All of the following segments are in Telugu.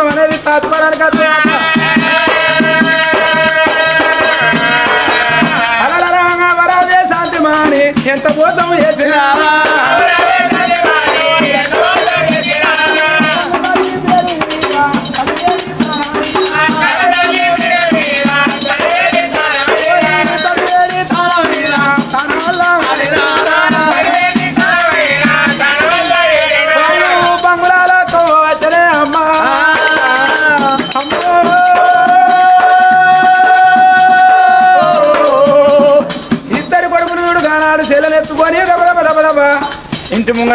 జీవితం అనేది తాత్పర్యానికి అర్థం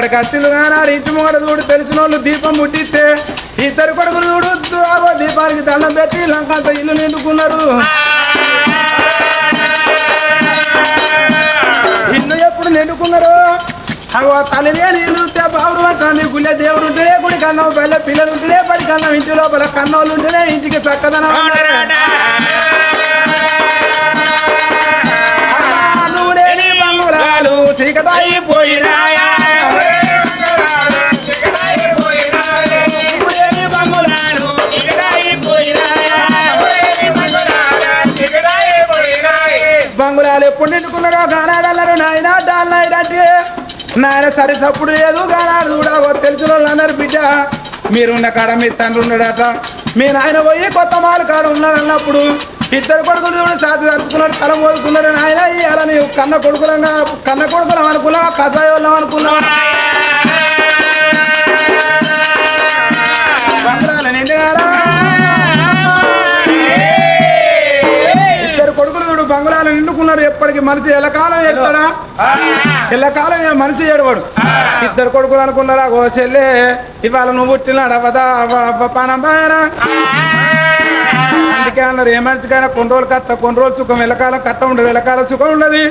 ఇంటి ముంగడ కత్తిలు గానాడు ఇంటి ముంగడ చూడు తెలిసిన వాళ్ళు దీపం ముట్టిస్తే ఇద్దరు కొడుకులు చూడు ఆగో దీపానికి దండం పెట్టి లంకంత ఇల్లు నిండుకున్నారు. ఇల్లు ఎప్పుడు నిండుకున్నారు? అగో తల్లినే నీళ్ళు ఉంటే బావుడు అంటుంది గుళ్ళే దేవుడు ఉంటేనే గుడి కన్నం పిల్ల పిల్లలు ఉంటేనే పడి కన్నం ఇంటి లోపల కన్నోళ్ళు ఉంటేనే ఇంటికి చక్కదనం లేని బంగుళాలు ఎప్పుడు నిండుకున్నాడో గానాడన్నారు నాయన డాల్నాయుడంటే నాయన సరే సప్పుడు లేదు గానాడు చూడవో తెలిసిన వాళ్ళందరూ బిడ్డ. మీరున్న కాడ మీ తండ్రి ఉన్నాడట. మీ నాయన పోయి కొత్త మాలు కాడ ఉన్నాడు అన్నప్పుడు ఇద్దరు కొడుకులు చూడు సాధి తలుచుకున్నారు తల మోదుకున్నారు నాయన. ఇవాళ నీవు కన్న కొడుకులంగా కన్న కొడుకులం అనుకున్నావా కసాయి వాళ్ళం అనుకున్నావా? బంగుళాలు నిండుకున్నారు ఎప్పటికి. మనిషి ఎల్లకాలం ఎత్తాడా ఎల్లకాలం మనిషి ఏడవాడు. ఇద్దరు కొడుకులు అనుకున్నారా? ఓ చెల్లె ఇవాళ నువ్వు పుట్టినాడు? అవ్వదా పానంబాయనా అందుకే అన్నారు ఏ మనిషికైనా కొన్ని రోజులు కట్ట కొన్ని రోజులు సుఖం వెలకాల కట్ట ఉండదు వెలకాల సుఖం ఉండదు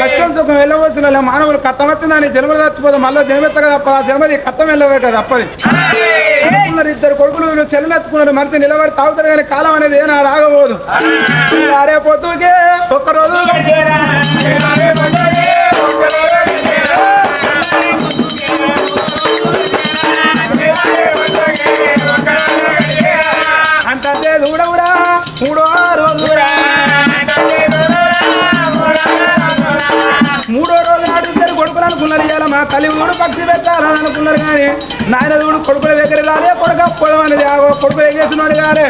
కష్టం సుఖం వెళ్ళవలసిన మానవులు కట్టవచ్చునని జన్మ చచ్చిపోదు మళ్ళీ జన్మెత్తగా తప్ప ఆ జన్మది కట్టం వెళ్ళవే కదా తప్పది. ఇద్దరు కొడుకులు చెల్లెత్తుకున్నారు మంచి నిలబడి తాగుతారు కానీ కాలం అనేది ఏనా రాగబోదు ఆడే పొద్దుకే ఒక్కరోజు తల్లి ఊడు పక్షి పెట్టాలని అనుకున్నారు కానీ నాయన చూడు కొడుకుల దగ్గర రాలే కొడుక పోదామని ఆగో కొడుకు ఎగేసినాడు కాలే.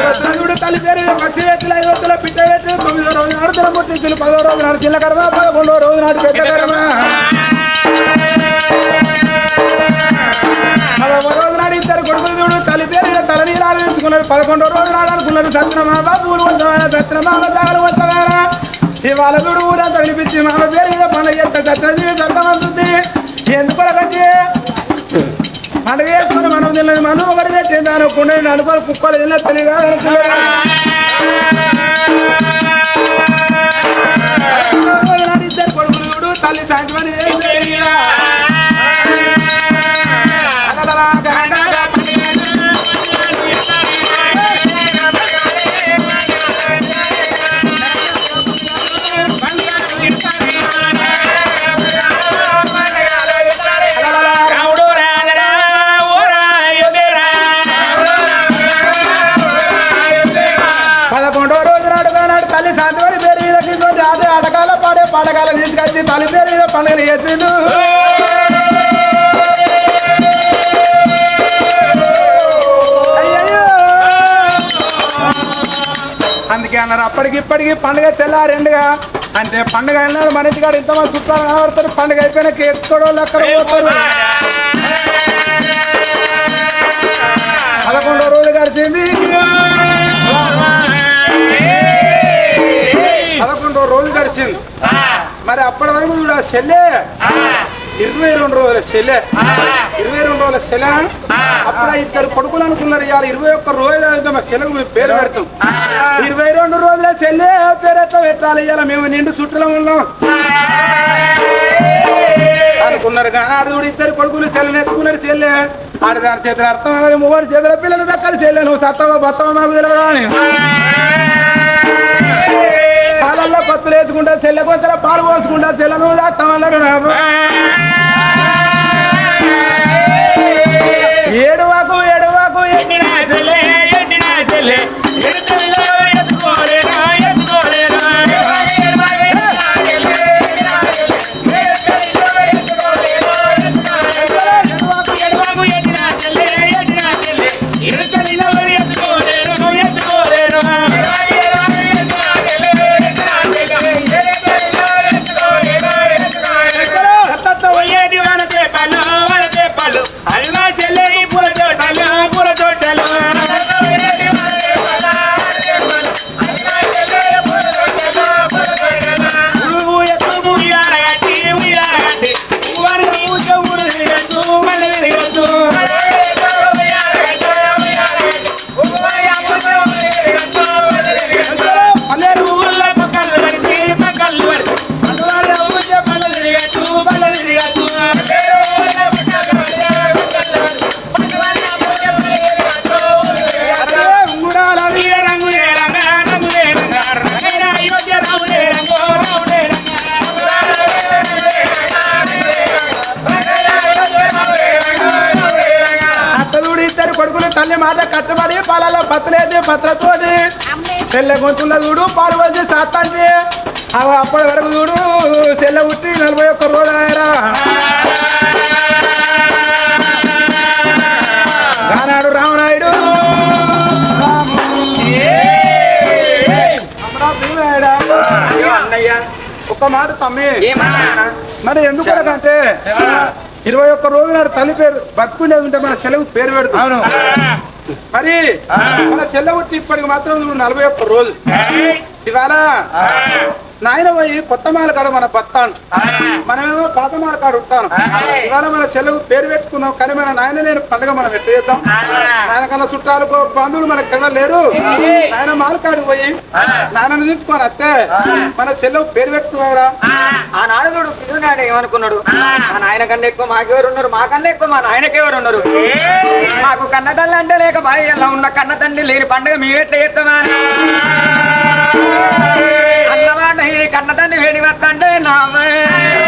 వచ్చిన చూడు తల్లి పేరు పక్షి పెట్టిన ఐదు వందల పిట్ట పెట్టి తొమ్మిదో రోజు నాడు తిన పదో రోజు నాడు చిన్న కర్మ పదకొండో రోజు నాడు పెద్ద కర్మ. పదవ రోజు నాడు ఇద్దరు కొడుకులు చూడు తల్లి పేరు మీద తల నీళ్ళు ఆలోచించుకున్నారు. పదకొండో రోజు నాడు అనుకున్నారు సత్యమామ బాబు వంచవారా సత్యమామ జాగలు ఇవాళ చూడు ఊరంతా వినిపించి మామ పేరు మీద పండుగ చేస్తే సత్యజీవి సర్గమంటుంది ఎందుకు అంటే పండుగ చేసుకుని మనం తిన్నది మనం ఒకటి పెట్టింది. అనుకుంటే అనుకోని కుక్కలు తిన్నది తెలియదు. అందుకే అన్నారు. అప్పటికి ఇప్పటికి పండుగ తెల్లారెండుగా అంటే పండుగ అన్నారు మన ఇంటికాడ ఇంతమంది చుట్టాలు కనబడతారు. పండుగ అయిపోయినాక ఎత్తుకోవడం అక్కడ పోతారు. పదకొండో రోజు గడిచింది. పదకొండో రోజు గడిచింది. మరి అప్పటి వరకు చెల్లె ఇరవై రెండు రోజుల చెల్లె ఇరవై రెండు రోజుల చెల్లె అప్పుడు ఇద్దరు కొడుకులు అనుకున్నారు ఇవాళ ఇరవై ఒక్క రోజులు మా చెల్లెకు మేము పేరు పెడతాం. ఇరవై రెండు రోజుల చెల్లె పేరు ఎట్లా పెట్టాలి? ఇవాళ మేము నిండు చుట్టలో ఉన్నాం. అనుకున్నారు కానీ ఆడు కూడా ఇద్దరు కొడుకులు చెల్లెని ఎత్తుకున్నారు చెల్లె ఆడి దాని చేతులు అర్థం కాదు మూడు చేతుల పిల్లలు దక్కలు చెల్లె నువ్వు సత్తవా బత్తవా మాకు తెలియదు పాలల్లో కొత్తలు వేసుకుంటా చెల్లె కొత్తల పాలు పోసుకుంటా నువ్వు దాస్తామన్నారు నాకు. ఏడువాకు ఏడువాకు ఎండిన చెల్లె, ఎండిన చెల్లె, చెల్లె గొంతుల చూడు పాలు వచ్చి సాత్తండి అవి అప్పటి వరకు చూడు చెల్లె ఉట్టి నలభై ఒక్క రోజు ఆయరా గానాడు రామనాయుడు. ఒక మాట తమ్మి. మరి ఎందుకు అంటే ఇరవై ఒక్క రోజు నాడు తల్లి పేరు బతుకుండేది ఉంటే మన చెలవు పేరు పెడుతుంది అవును. మరి మన చెల్లెవుట్టి ఇప్పటికి మాత్రం నలభై ఒక్క రోజు ఇవాళ నాయన పోయి కొత్త మాల కాడ మన బతాను మనమేమో పాత మాల కాడ ఉంటాను. ఇవాళ మన చెల్లెవు పేరు పెట్టుకున్నాం కానీ మన నాయన నేను పండుగ మనం ఎట్టు చేద్దాం? నాయన కన్నా చుట్టాలు బంధువులు మనకు కదా లేరు. నాయన మాలకాడు పోయి నాయనను తీసుకొని అత్తే మన చెల్లెవు పేరు పెట్టుకున్నావురా? ఆ. నాడుడు పిల్లనాడు ఏమనుకున్నాడు? మా నాయన కన్నా ఎక్కువ మాకెవరు ఉన్నారు మా కన్నా ఎక్కువ మా నాయనకెవరు ఉన్నారు మాకు కన్న తల్లి అంటే లేక బాగా ఉన్న కన్న తండ్రి లేని పండుగ మీరెట్లా చేస్తామా? కన్నదండి ఈ కన్న వేడి వస్తంటే నామే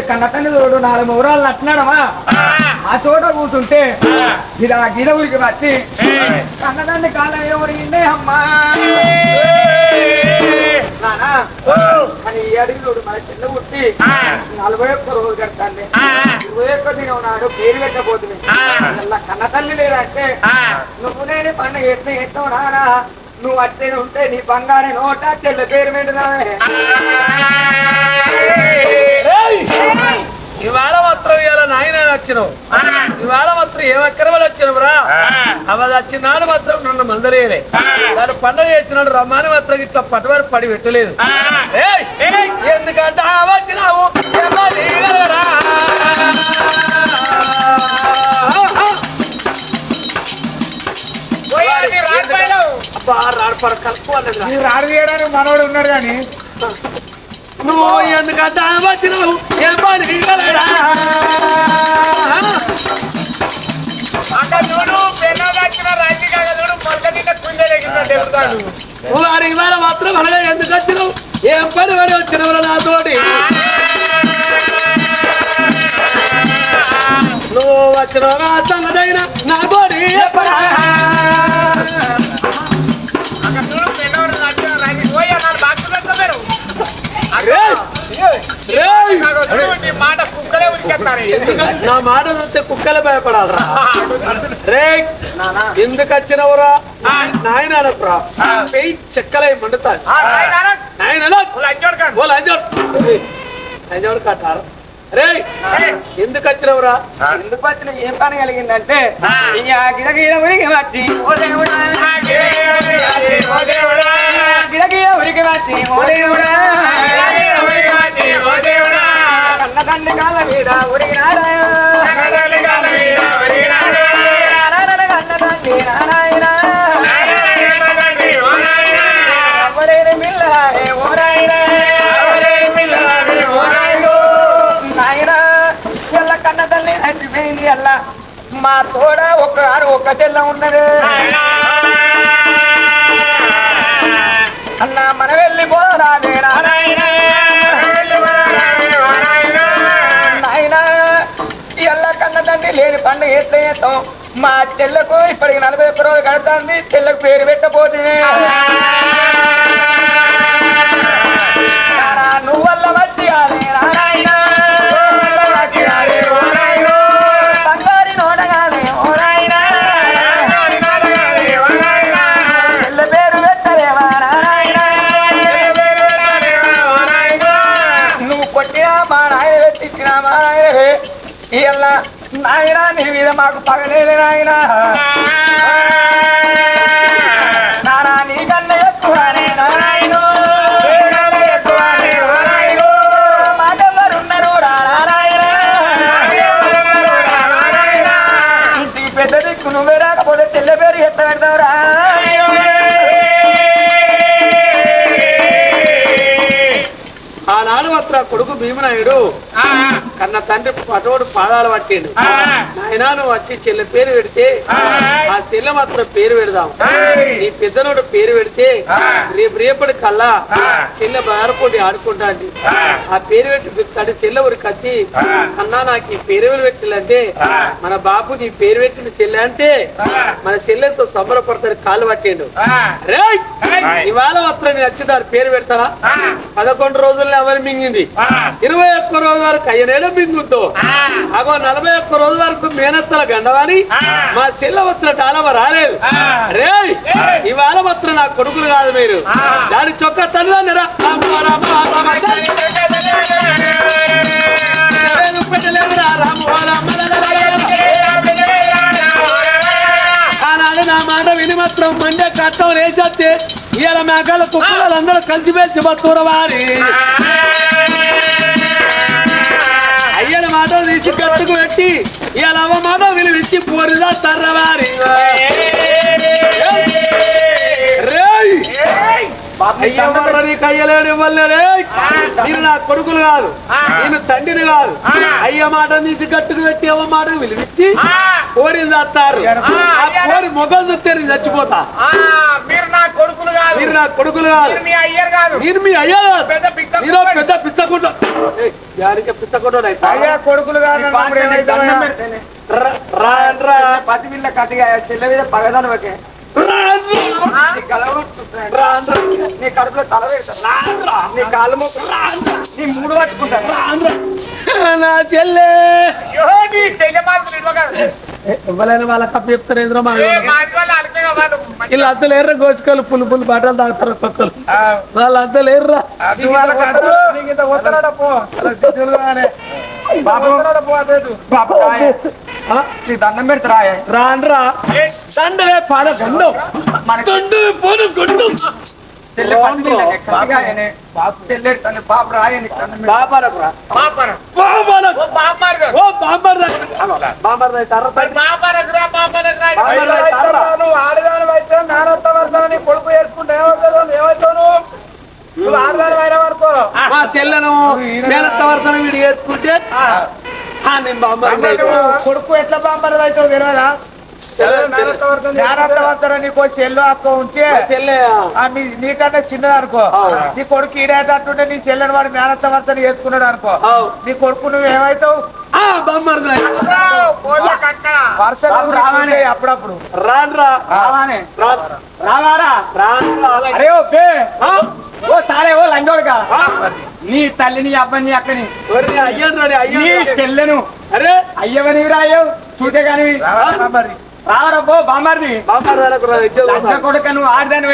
మాలకాడికి వచ్చిండు కన్న తండ్రి తోడు నాలుగు ఊరాలు నచ్చినాడమా ఆ. చోట కూర్చుంటే ఇది ఆ గిద ఊరికి వచ్చి కన్నదాన్ని కాలం అమ్మా. నానా కానీ ఈ అడిగినోడు మన చిన్న పుట్టి నలభై ఒక్క రోజు కడతాండి ఇరవై ఒక్క దినం నాడు పేరు పెట్టబోతుంది. అసలు కన్న తల్లి లేదంటే నువ్వు నేను పండుగ ఎట్లా ఎత్తావు నానా. నువ్వు అట్టే ఉంటే నీ బంగారు నోట చెల్ల పేరు పెట్టుదామే ఇవాళ మాత్రం ఇవాళ నాయన వచ్చినావు ఇవాళ మాత్రం ఏం అక్కరమని వచ్చినావు రా. అవ వచ్చినాడు మాత్రం నన్ను మందలేలే దాని పండుగ చేసినాడు రమ్మని మాత్రం ఇట్లా పట్టువారు పడి పెట్టలేదు! ఎందుకంటే వచ్చినావు? రాడు తీయడానికి మనోడు ఉన్నాడు కానీ నువ్వు ఎందుకంటే ఆ వచ్చినావు? ఏమని గలరా? వారి ఇవాళ మాత్రం అనగా ఎందుకు వచ్చినావు? ఏం పని పడి వచ్చినవరా నాతోటి? నువ్వు వచ్చిన సంగతైన నా తోటి చెప్పరా రేయ్! రేయ్! మాట కుక్కలే ఉరికెత్తారు నా మాట చూస్తే కుక్కలే భయపడాలరా రే ఎందుకు వచ్చినవురా నాయన అనకురా పెయి చెక్కలై మండుతాది నాయన కట్టారు రే ఎందుకు వచ్చినవురా ఎందుకు వచ్చిన ఏం పని కలిగిందంటే గిరగీర ఉరికి వచ్చి ఓ దేవుడా ఉరికి వచ్చి ఓ దేవుడా లేని పండుగ ఎట్లా చేస్తాం? మా చెల్లకు ఇప్పటికి నలభై ఒక్క రోజులు కడుతుంది చెల్లకు పేరు పెట్టబోతే. నువ్వల్ల వచ్చి నాయన నీ మీద మాకు పగలేదు నాయన. నానా నీకన్నా పెద్ద దిక్కు నువ్వే రాకపోతే పేరు ఎట్లా పెడతావురా? ఆనాడు మాత్ర కొడుకు భీమనాయుడు కన్న తండ్రి పటోడు పాదాలు పట్టిండు. నాయనా నువ్వు వచ్చి చెల్లె పేరు పెడితే ఆ. చెల్లె మాత్రం పేరు పెడదాం. నీ పెద్దనోడు పేరు పెడితే రేపు రేపటి కల్లా చెల్లె బారపోటీ ఆడుకుంటా ఆ. పేరు పెట్టి తడి చెల్లె ఊరికి వచ్చి అన్నా నాకు ఈ పేరు పెట్టాలంటే మన బాబు నీ పేరు పెట్టిన చెల్లె అంటే మన చెల్లెతో సంబరపడతారు కాళ్ళు పట్టిండు. రేయ్! ఇవాళ మాత్రం నేను వచ్చి దాని పేరు పెడతానా పదకొండు రోజుల్లో ఎవరు మింగింది? ఇరవై ఒక్క రోజు వరకు అయ్యనేడు మింగుద్దు అగో నలభై ఒక్క రోజు వరకు మేనత్తల గండవాని మా చెల్ల వత్ర డాలవ రాలేదు. రే ఇవాళ మాత్రం నా కొడుకులు కాదు మీరు. దాని చొక్క రామ ఆనాడు నా మాట విని మాత్రం మండే కట్టం లేచేస్తే ఇవాళ మేకల కుక్కలు అందరూ కలిసి పేర్చి బతుకుర మాట తీసి కట్టుకు పెట్టి ఇవాళ అవ్వ మాట విలువిచ్చి పోరిదా తర్రవారి రేయ్! అయ్య ఎవర్రా నీకు అయ్యలేడు ఇవ్వలేరే నేను నా కొడుకులు కాదు. నేను తండ్రిని కాదు. అయ్య మాట తీసి కట్టుకు పెట్టి అవ్వ మాట విలువిచ్చి కోరిని చేస్తారు ఆ. కోరి మొగలు చూస్తే నేను చచ్చిపోతా. మీరు నా కొడుకులు కాదు. మీరు నా కొడుకులు కాదు. మీరు మీ అయ్యర్ కాదు. నేను మీ అయ్యా కాదు. పెద్ద పిచ్చ నేను పెద్ద పిచ్చకుంట యాడికి పిచ్చకుంట అయ్యా కొడుకులు కాదు ఏమైతావా? రా పది వీళ్ళ కథగా చెల్లె మీద పగదాను ఒకే రా నీ కలవ నీ కడుపులో తల పెడతా నీ కాళ్ళు మొక్కు నీ మూడు పట్టుకుంటా నా చెల్లె నీ. ఇవ్వలేని వాళ్ళ కప్ప చెప్తారు ఎదురు వాళ్ళు అద్దలు ఎర్ర గోచుకోలు పులు పులు బట్టలు తాగుతారు ఒక్కొక్కరు వాళ్ళు అద్దలు ఎర్రా నీ దండం పెడతారా? రాన్రా. దండవే పాడ గండం దండవే పోను గండం ఆడదాని అయితే నానొత్త వరసన నీ కొడుకు వేసుకుంటే ఏమవుతావు ఏమవుతావు నువ్వు? నువ్వు ఆడదాని అయిన వరకు మా చెల్లెను మేనత్త వరుసన వీడు బాంబర్ కొడుకు ఎట్లా బాంబర్ అవుతావు తెలియదా నీకో సెల్లు అక్క ఉంటే? చెల్లె ఆ. నీ నీకన్నా చిన్నది అనుకో. నీ కొడుకు ఈడేటట్టుంటే నీ చెల్లెని వాడు జ్ఞానంత వర్తన చేసుకున్నాడు అనుకో. నీ కొడుకు నువ్వు ఏమవుతావు అప్పుడప్పుడు. రావానే రావారా? అరే ఓ బే ఆ? ఓ సారే ఓ లంగోడుగా? నీ తల్లిని అబ్బాయిని అక్కని. నీ చెల్లెను. అరే. అయ్యవని రాయవు చూతే కాని రావాలి మరి రావరబ్బో బామ్మారిది. బామ్మారు రానకు రా, ఇచ్చేది లజ్జ కొడుక నువ్వు ఆడదాని